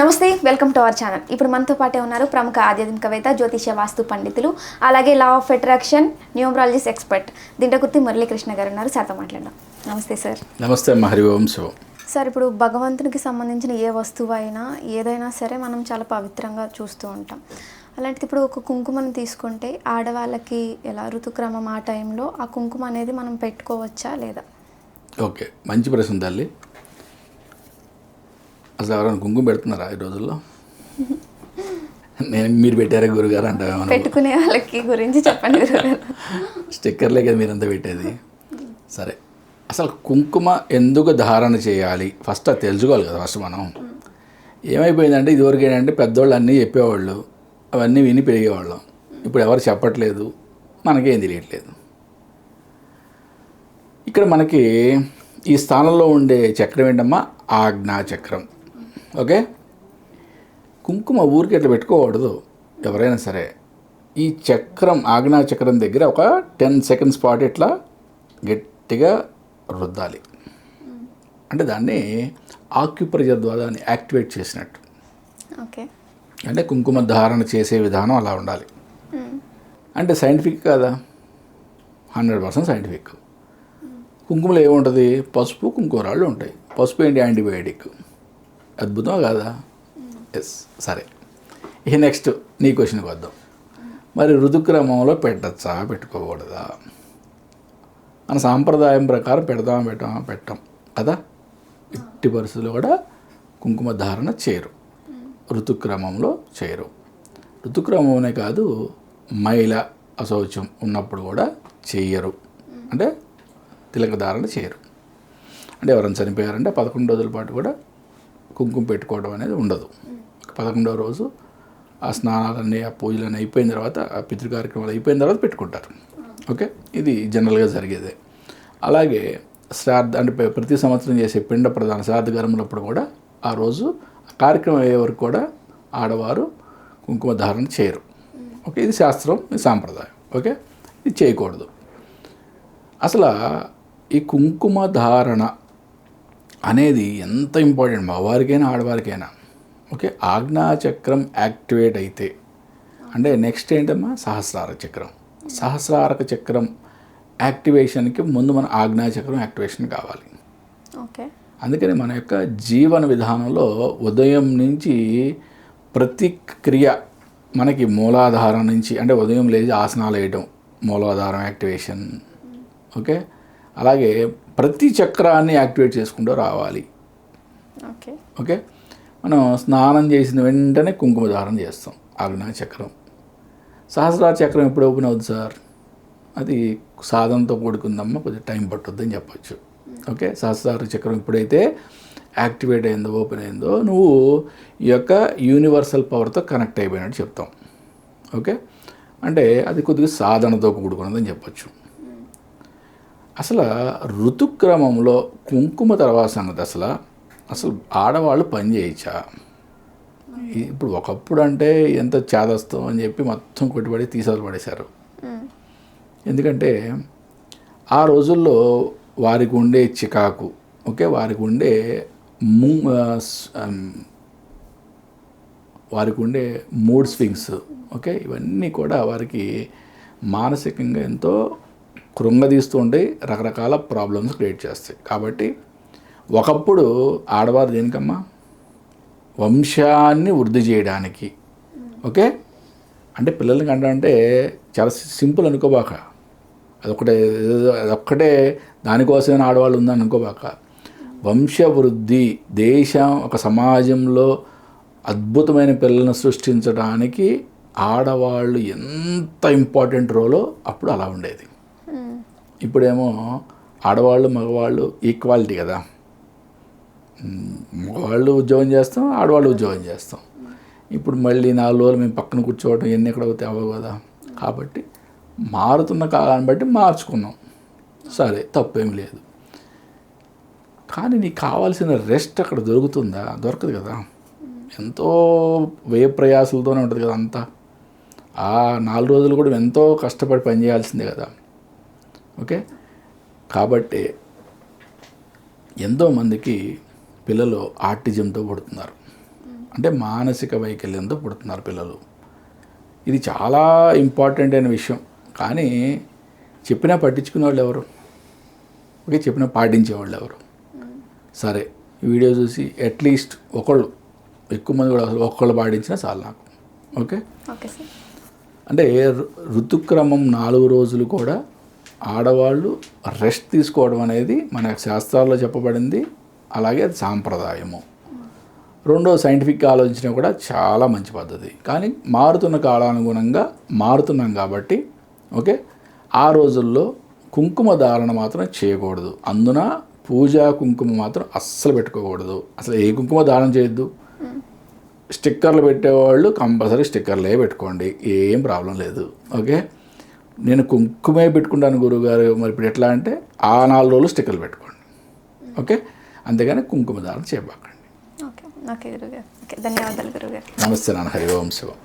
నమస్తే welcome to our channel. ఇప్పుడు మనతో పాటే ఉన్నారు ప్రముఖ ఆధ్యాత్మికవేత్త జ్యోతిష వాస్తు పండితులు అలాగే law of attraction numerologist expert Dintakurthi Muralikrishna గారు ఉన్నారు. సార్తో మాట్లాడదాం. నమస్తే సార్ నమస్తే అమ్మ హరి ఓం శివం. సార్ ఇప్పుడు భగవంతునికి సంబంధించిన ఏ వస్తువు అయినా ఏదైనా సరే మనం చాలా పవిత్రంగా చూస్తూ ఉంటాం. అలాంటిది ఇప్పుడు ఒక కుంకుమను తీసుకుంటే ఆడవాళ్ళకి ఎలా ఋతుక్రమం ఆ టైంలో ఆ కుంకుమ అనేది మనం పెట్టుకోవచ్చా లేదా? ఓకే మంచి ప్రశ్న తల్లి. అసలు ఎవరైనా కుంకుమ పెడుతున్నారా ఈ రోజుల్లో? నేను మీరు పెట్టారా గురుగారు అంటావేమన్నా పెట్టుకునే వాళ్ళకి గురించి చెప్పండి స్టిక్కర్లే కదా మీరంతా పెట్టేది. సరే. అసలు కుంకుమ ఎందుకు ధారణ చేయాలి? ఫస్ట్ అది తెలుసుకోవాలి కదా ఫస్ట్ మనం. ఏమైపోయిందంటే ఇదివరకు ఏంటంటే పెద్దవాళ్ళు అన్నీ చెప్పేవాళ్ళు. అవన్నీ విని పెరిగేవాళ్ళం. ఇప్పుడు ఎవరు చెప్పట్లేదు. మనకేం తెలియట్లేదు. ఇక్కడ మనకి ఈ స్థానంలో ఉండే చక్రం ఏంటమ్మా? ఆజ్ఞా చక్రం ఓకే? కుంకుమ ఊరికి ఇట్లా పెట్టుకోకూడదు ఎవరైనా సరే. ఈ చక్రం ఆజ్ఞా చక్రం దగ్గర ఒక టెన్ సెకండ్స్ పాటు ఇట్లా గట్టిగా రుద్దాలి. అంటే దాన్ని ఆక్యుప్రెషర్ ద్వారా దాన్ని యాక్టివేట్ చేసినట్టు. ఓకే. అంటే కుంకుమ ధారణ చేసే విధానం అలా ఉండాలి. అంటే సైంటిఫిక్ కాదా? Hundred percent scientific. కుంకుమలో ఏముంటుంది? పసుపు కుంకుమ రాళ్ళు ఉంటాయి. పసుపు ఏంటి? యాంటీబయాటిక్. అద్భుతం కాదా? ఎస్ సరే. ఇక నెక్స్ట్ నీ క్వశ్చన్కి వద్దాం. మరి ఋతుక్రమంలో పెట్టచ్చా? పెట్టుకోకూడదా? మన సాంప్రదాయం ప్రకారం పెడదామా పెట్టామా? పెట్టాం. కదా? ఇట్టి పరిస్థితులు కూడా కుంకుమ ధారణ చేయరు. ఋతుక్రమంలో చేయరు. ఋతుక్రమంనే కాదు మైల అశౌచం ఉన్నప్పుడు కూడా చేయరు. అంటే తిలక ధారణ చేయరు. అంటే ఎవరైనా చనిపోయారంటే పదకొండు రోజుల పాటు కూడా కుంకుమ పెట్టుకోవడం అనేది ఉండదు. పదకొండవ రోజు ఆ స్నానాలన్నీ ఆ పూజలన్నీ అయిపోయిన తర్వాత ఆ పితృ కార్యక్రమాలు అయిపోయిన తర్వాత పెట్టుకుంటారు. ఓకే? ఇది జనరల్గా జరిగేదే. అలాగే శ్రాద్ధ అంటే ప్రతి సంవత్సరం చేసే పిండ ప్రధాన శ్రాద్ధ గర్మలప్పుడు కూడా ఆ రోజు ఆ కార్యక్రమం అయ్యే వరకు కూడా ఆడవారు కుంకుమ ధారణ చేయరు. ఓకే? ఇది శాస్త్రం ఇది సాంప్రదాయం. ఓకే? ఇది చేయకూడదు. అసలు ఈ కుంకుమ ధారణ అనేది ఎంత ఇంపార్టెంట్? మగవారికైనా ఆడవారికైనా. ఓకే? ఆజ్ఞాచక్రం యాక్టివేట్ అయితే అంటే నెక్స్ట్ ఏంటమ్మా? సహస్రార చక్రం. సహస్రారక చక్రం యాక్టివేషన్కి ముందు మన ఆజ్ఞాచక్రం యాక్టివేషన్ కావాలి. ఓకే. అందుకని మన యొక్క జీవన విధానంలో ఉదయం నుంచి ప్రతి క్రియ మనకి మూలాధారం నుంచి అంటే ఉదయం లేచి ఆసనాలు వేయటం మూలాధారం యాక్టివేషన్. ఓకే? అలాగే ప్రతి చక్రాన్ని యాక్టివేట్ చేసుకుంటూ రావాలి. ఓకే. ఓకే? మనం స్నానం చేసిన వెంటనే కుంకుమ ధారణ చేస్తాం ఆజ్ఞా చక్రం. సహస్రార చక్రం ఎప్పుడు ఓపెన్ అవుతుంది సార్? అది సాధనతో కూడుకుందమ్మా కొద్దిగా టైం పట్టుద్ది అని చెప్పొచ్చు ఓకే? సహస్రార చక్రం ఎప్పుడైతే యాక్టివేట్ అయిందో ఓపెన్ అయిందో నువ్వు ఈ యొక్క యూనివర్సల్ పవర్తో కనెక్ట్ అయిపోయినట్టు చెప్తాం. ఓకే? అంటే అది కొద్దిగా సాధనతో కూడుకున్నదని చెప్పొచ్చు. అసలు ఋతుక్రమంలో కుంకుమ తర్వాత సంగతి అసలు అసలు ఆడవాళ్ళు పని చేయొచ్చా? ఇప్పుడు ఒకప్పుడు అంటే ఎంత చేదస్తాం అని చెప్పి మొత్తం కొట్టుబడి తీసేది పడేశారు. ఎందుకంటే ఆ రోజుల్లో వారికి ఉండే చికాకు ఓకే వారికి ఉండే ము వారికి ఉండే మూడ్ స్వింగ్స్ ఓకే ఇవన్నీ కూడా వారికి మానసికంగా ఎంతో కృంగదీస్తూ ఉంటే రకరకాల ప్రాబ్లమ్స్ క్రియేట్ చేస్తాయి. కాబట్టి ఒకప్పుడు ఆడవారు దేనికమ్మా? వంశాన్ని వృద్ధి చేయడానికి. ఓకే? అంటే పిల్లల్ని కంటే చాలా సింపుల్ అనుకోబాక. అదొకటే అదొక్కటే దానికోసమే ఆడవాళ్ళు ఉందని అనుకోబాక. వంశవృద్ధి దేశం ఒక సమాజంలో అద్భుతమైన పిల్లలను సృష్టించడానికి ఆడవాళ్ళు ఎంత ఇంపార్టెంట్ రోలో అప్పుడు అలా ఉండేది. ఇప్పుడేమో ఆడవాళ్ళు మగవాళ్ళు ఈక్వాలిటీ కదా. మగవాళ్ళు ఉద్యోగం చేస్తాం ఆడవాళ్ళు ఉద్యోగం చేస్తాం. ఇప్పుడు మళ్ళీ నాలుగు రోజులు మేము పక్కన కూర్చోవడం ఎన్ని ఎక్కడ అవుతాయి అవ్వవు కదా. కాబట్టి మారుతున్న కాలాన్ని బట్టి మార్చుకున్నాం. సరే తప్పేం లేదు. కానీ నీకు కావాల్సిన రెస్ట్ అక్కడ దొరుకుతుందా? దొరకదు కదా. ఎంతో వ్యయ ప్రయాసాలతోనే ఉంటుంది కదా అంతా. ఆ నాలుగు రోజులు కూడా ఎంతో కష్టపడి పని చేయాల్సిందే కదా. ఓకే? కాబట్టి ఎంతోమందికి పిల్లలు ఆర్టిజంతో పుడుతున్నారు. అంటే మానసిక వైకల్యంతో పుడుతున్నారు పిల్లలు. ఇది చాలా ఇంపార్టెంట్ అయిన విషయం. కానీ చెప్పినా పట్టించుకునే వాళ్ళు ఎవరు? ఓకే? చెప్పినా పాటించేవాళ్ళు ఎవరు? సరే ఈ వీడియో చూసి అట్లీస్ట్ ఒకళ్ళు ఎక్కువ మంది కూడా అసలు ఒక్కళ్ళు పాటించినా చాలు నాకు. ఓకే? అంటే ఋతుక్రమం నాలుగు రోజులు కూడా ఆడవాళ్ళు రెస్ట్ తీసుకోవడం అనేది మన శాస్త్రాల్లో చెప్పబడింది. అలాగే అది సాంప్రదాయము. రెండో సైంటిఫిక్గా ఆలోచించిన కూడా చాలా మంచి పద్ధతి. కానీ మారుతున్న కాలానుగుణంగా మారుతున్నాం కాబట్టి ఓకే? ఆ రోజుల్లో కుంకుమ ధారణ మాత్రం చేయకూడదు. అందున పూజా కుంకుమ మాత్రం అస్సలు పెట్టుకోకూడదు. అసలు ఏ కుంకుమ దారణం చేయొద్దు. స్టిక్కర్లు పెట్టేవాళ్ళు కంపల్సరీ స్టిక్కర్లే పెట్టుకోండి. ఏం ప్రాబ్లం లేదు. ఓకే? నేను కుంకుమే పెట్టుకుంటాను గురువుగారు. మరి ఇప్పుడు ఎట్లా అంటే ఆ నాలుగు రోజులు స్టిక్కర్లు పెట్టుకోండి. ఓకే? అంతేగాని కుంకుమ ధారణ చేయబాకండి ఓకే. ఓకే గురుగారు ఓకే. ధన్యవాదాలు గురుగారు నమస్తే నాన్న. హరి ఓం శివం.